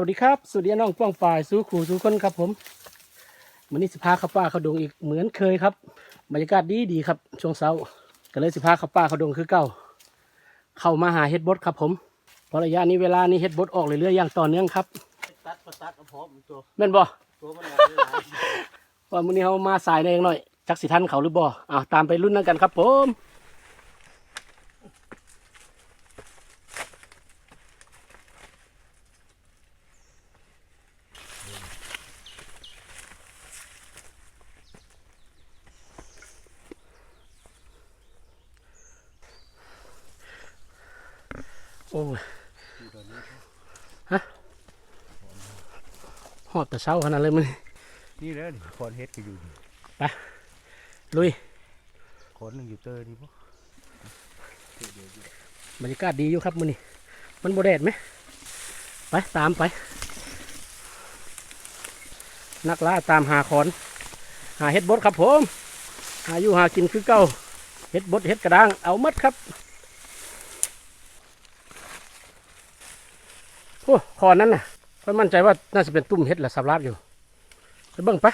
วัสดีครับสวัสดีน้องป้องฝ่ายสู้ขู่สู้คนครับ ผมวันนี้สิพาเข้าป่าเข้าดงอีกเหมือนเคยครับบรรยากาศดีดีครับช่วงเช้าก็เลยสิพาเข้าป่าเข้าดงคือเก่าเข้ามาหาเฮ็ดบดครับ ผมเพราะระยะนี้เวลานี้เฮ็ดบดออกเรื่อยๆอย่างต่อเนื่องครับตัดประตัดเอาพร้อมตัวแม่นบ่ตัวมันหลายหลายว่ามื้อนี้เฮามาสายแดงหน่อยจักสิทันเขาหรือบ่อ่าตามไปรุ่นนั้นกันครับ ผม อดแต่เช้าขนาดเลยมันนี่แหล้วนี่คอนเฮ็ดก็อยู่นี่ลุยคอนหนึงอยู่เตอร์นี่ปะบรรยากาศดีอยู่ครับมื้อนี้มันโบแดดไหมไปตามไป นักล่าตามหาขอน หาเห็ดบดครับผมหาอยู่หากินคือเก่าเห็ดบดเห็ดกระด้างเอาหมัดครับโอ้ขอนนั้นน่ะ ค่อยมั่นใจว่าน่าจะเป็นตุ้มเห็ดแหละสับลาบอยู่ไปเบิ่งไป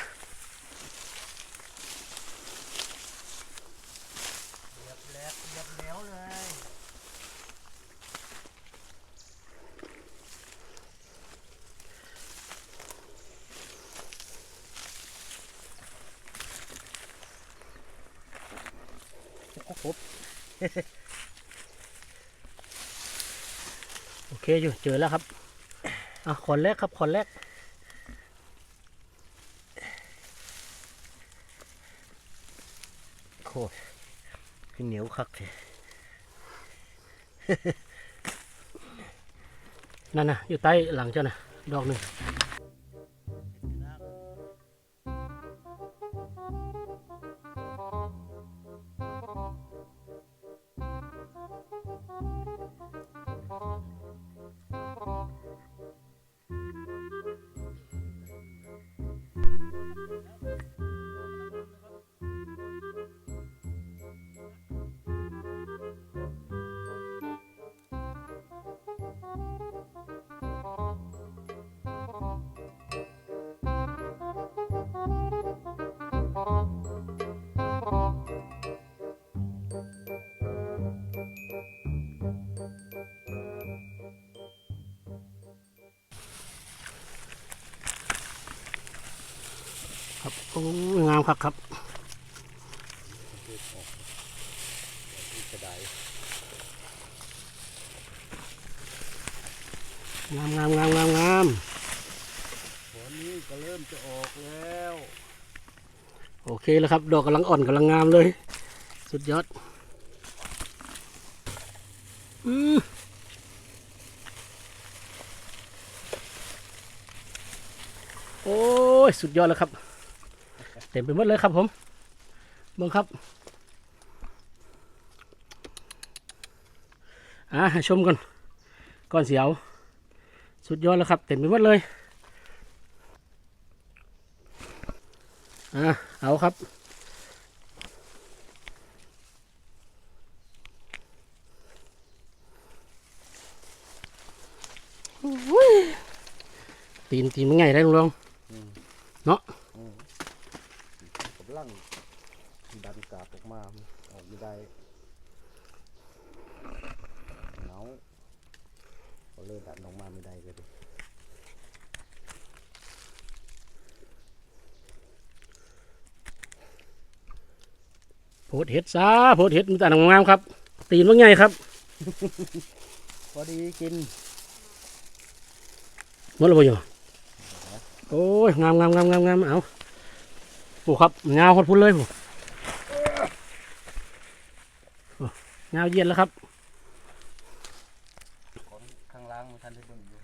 โอเคอยู่เจอแล้วครับ อะขอนแรกครับขอนแรกโคตรคือเหนียวคักเลยนั่นน่ะอยู่ใต้หลังเจ้าน่ะดอกหนึ่ง โอ้ยงามครับครับกระไดงามงามงามงามงามฝนนี้ก็เริ่มจะออกแล้ว โอเคแล้วครับ ดอกกำลังอ่อนกำลังงามเลย สุดยอด อืมโอ้ย สุดยอดแล้วครับ เต็มไปหมดเลยครับผมเบิ่งครับอ่าให้ชมก่อนก่อนเสียว สุดยอดแล้วครับ เต็มไปหมดเลยอ่าเอาครับอุ้ยตีนตีนมันไงได้ลุงลองกำลัง ดันกาบออกมาออกไม่ได้เหงาก็เลยดันออกมาไม่ได้เลยดิโพดเห็ดซาโพดเห็ดมีแต่งามๆครับ ตีนว่าไงครับ พอดีกินหมดแล้วบ่อยู่โอ้ยงามงามงามงามงามเอาปูครับงาวคนพุ่นเลยปู อ้งาวเย็นแล้วครับข้างล่างมันทันได้บิ่งอยู่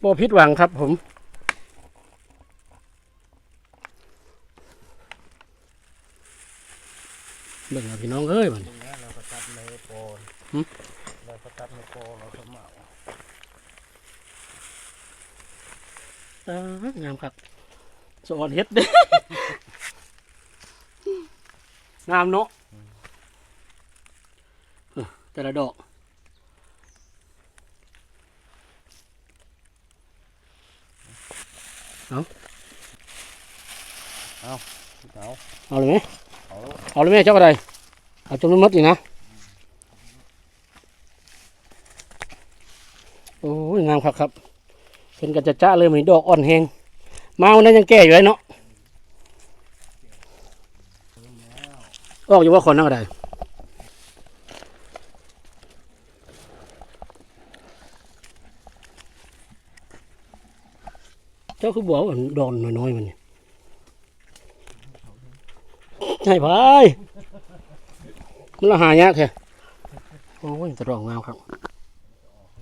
โบพิดหวังครับผมเบิ่งเอา พี่น้องเอ้ยมันตรงนี้เราก็ตัดเลยหึแล้วก็ตัดในโปเราก็มาเอาอ่างามครับสอนเฮ็ดเด้งามเนาะเออแต่ละดอกเอาเอาเลยไหมเอาเอาเลยไหมเจ้าอะไร เอาจนมันมดอีกนะ โอ้ยงามครับครับเป็นกันจะจ้าเลยเหมือนดอกอ่อนแหงมาวันนั้นยังแก่อยู่เลยเนาะออกอยู่ว่าคนนั่งอะไรเจ้าคือบอกว่าดอนน้อยๆมันใช่พาย มันละหายากแค่โอ้ยจะรองงามครับ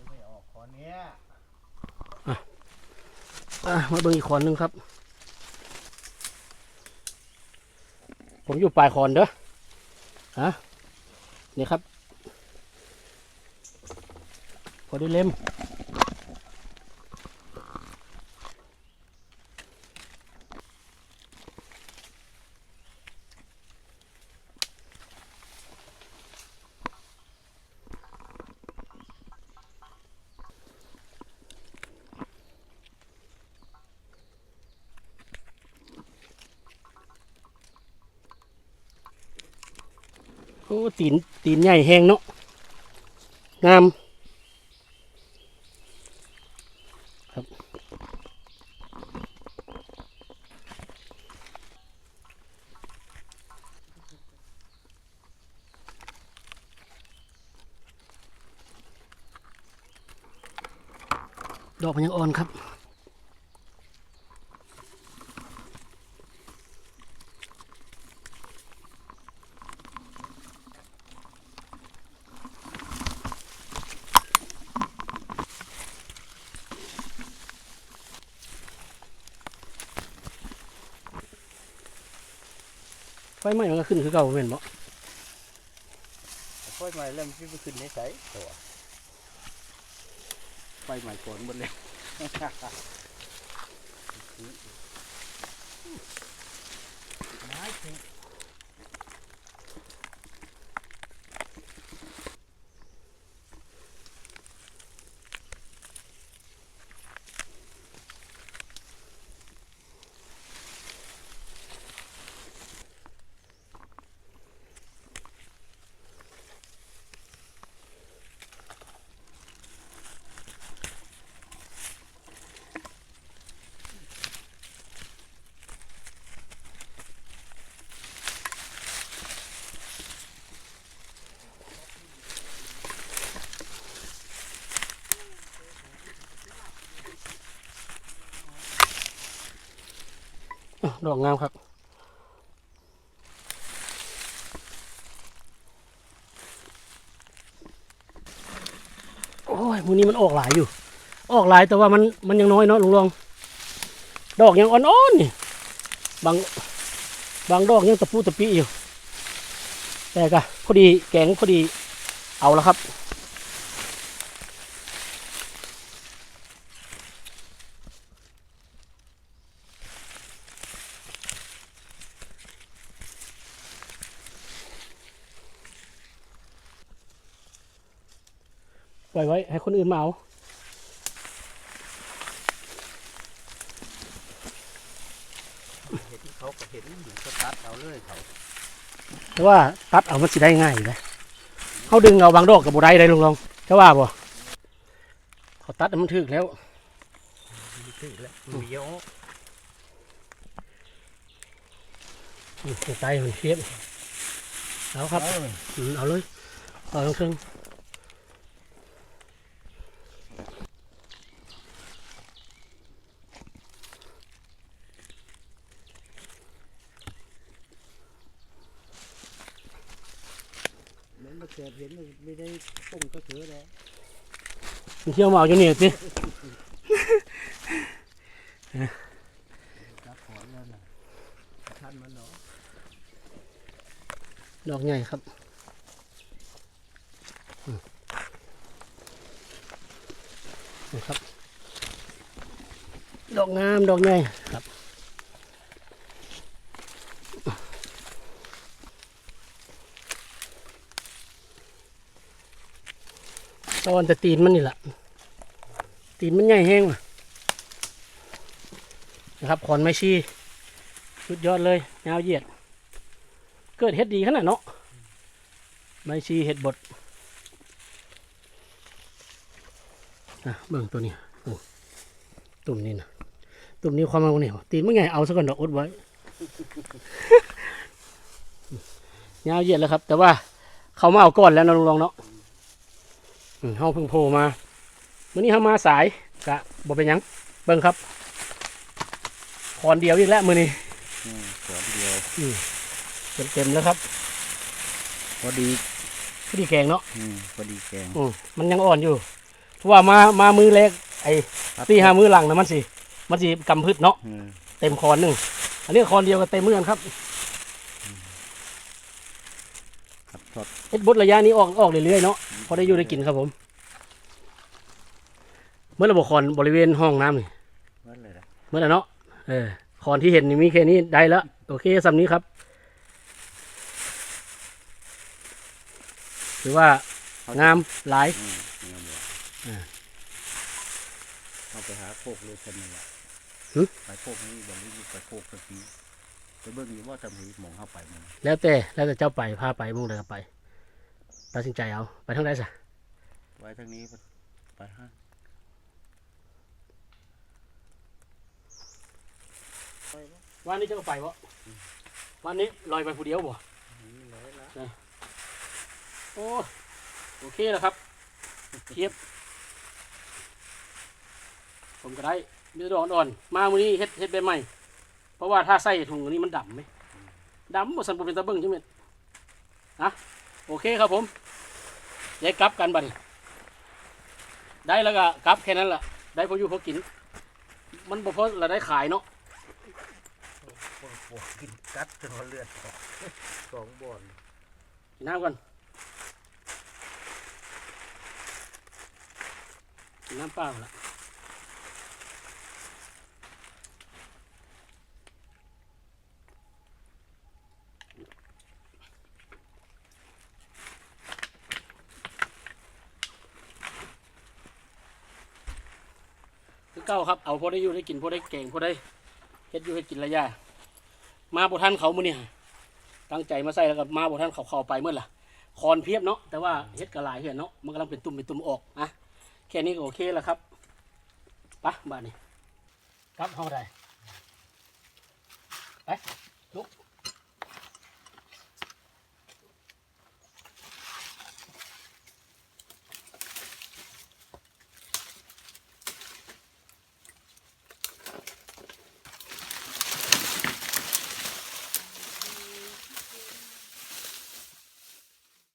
ไม่ออกขอเนี้ยอะมาเบิ่งอีกขอนหนึ่งครับ ผมอยู่ปลายขอนเด้อฮะนี่ครับ พอได้เล่ม โอ้ตีนตีนใหญ่แห้งเนาะงามครับดอกมันยังอ่อนครับ ไฟไหม้มันก็ขึ้นคือเก่าแม่นบ่ไฟใหม่แล้วมันไปขึ้นในใสตัวไฟใหม่ก่อนหมดเลยไม้ ดอกงามครับโอ้ยมูนี้มันออกหลายอยู่ ออกหลายแต่ว่ามันมันยังน้อยเนาะลุงรอง ดอกยังอ่อนๆนี่บางบางดอกยังตะปูตะปีอยู่แต่ก็พอดีแกงพอดีเอาแล้วครับ ล่อยไว้ให้คนอื่นมาเอาเห็นเขาก็เห็นอยู่ก็ตัดเอาเลยเขาแต่ว่าตัดเอามันสิได้ง่ายอยู่เลยเขาดึงเอาบางดอกกับบุได้ได้ลุงลองจะว่าบ่เขาตัดให้มันถึกแล้วมีถึงแล้วมีเยอะอืมใจมันเชียบเอาครับอืมเอาเลยเอาลงเครื่อง มันมาเกิดเห็นไม่ได้ปุ่งก็ถือแล้วมันเที่ยวมาเอาอยู่นี่สิจับขอนแล้วนะท่านมันเนาะดอกใหญ่ครับอืมนี่ครับ ดอกงาม ดอกใหญ่ครับ ตอนแต่ตีนมันนี่แหละตีนมันใหญ่แห้งว่ะนะครับขอนไม้ชีสุดยอดเลยยาวเหยียด เกิดเฮ็ดดีขนาดเนาะไม้ชีเห็ดบดอะเบิ่งตัวนี้ตุ่มนี่นะตุ่มนี้ความมันเนียตีนมันไงเอาซะก่อนดอกอดไว้ยาวเหยียดแล้วครับ แต่ว่าเขามาเอาก่อนแล้วนะลุงรองเนาะ เฮาเพิ่งโผล่มาวันนี้เฮามาสายกะบ่เป็นหยังเบิ่งครับขอนเดียวอีกแล้วมือนี้อืมสวนเดียวเต็มๆแล้วครับ พอดีพอดีแกงเนาะอืมพอดีแกงอืมมันยังอ่อนอยู่เพราะว่ามามามือแรกไอ้ตีห้ามือหลังนะมันสิมันสิกำพืชเนาะอืมเต็มคอนหนึ่งอันนี้คอนเดียวก็เต็มเหมือนกันครับครับทอดเอ็ดบดระยะนี้ออกออกเรื่อยๆเนาะ พอได้อยู่ได้กินครับผม เมื่อเราบอกคอนบริเวณห้องน้ำนี่ไว้เลยนะเมื่อไหร่เนาะเออคอนที่เห็นนี่มีแค่นี้ได้แล้วโอเคสำนี้ครับถือว่างามหลายอืมงามเลยอ่าเอาไปหาโคกเลยคนนึงละหึไปโคกนี้เดี๋ยวนี้ไปโคกสักทีไปเบิ่งอยู่ว่าทำหีหมองเข้าไปมันแล้วแต่แล้วแต่เจ้าไปพาไปมุ่งใดก็ไป ตัดสินใจเอา ไปทางใดซะไว้ทางนี้ไปฮะวันนี้เจ้าก็ไปวะวันนี้ลอยไปผู้เดียวบ่นี่เลยละโอ้โอเคแล้วครับเทียบ ผมก็ได้มีดอกอ่อนๆมามื้อนี้เฮ็ดเฮ็ดแบบใหม่ เพราะว่าถ้าใส่ถุงอันนี้มันดำไหมดำบ่สันบ่เป็นตะเบิ่งใช่ไหมนะโอเคครับผม ยายกลับกันบัดนี้ได้แล้วก็กลับแค่นั้นล่ะ ได้พออยู่พอกิน มันบ่พอละได้ขายเนาะปวดปวดกินกัดจนว่าเลือดออกสองบ่อนกินน้ำกันกินน้ำเปล่าละ เก้าครับ เอาพอได้อยู่ได้กินพอได้เก่งพอได้เฮ็ดอยู่เฮ็ดกินระยะมาบทันเขามื้อนี่ตั้งใจมาใส่แล้วก็มาบท่านเขาเข้าไปเมื่อล่ะคอนเพียบเนาะแต่ว่าเฮ็ดกระลายเห็นเนาะมันกำลังเป็นตุ่มเป็นตุ่มออกนะแค่นี้ก็โอเคแล้วครับไปะบ้านนี้ครับเข้าได้ไปลุก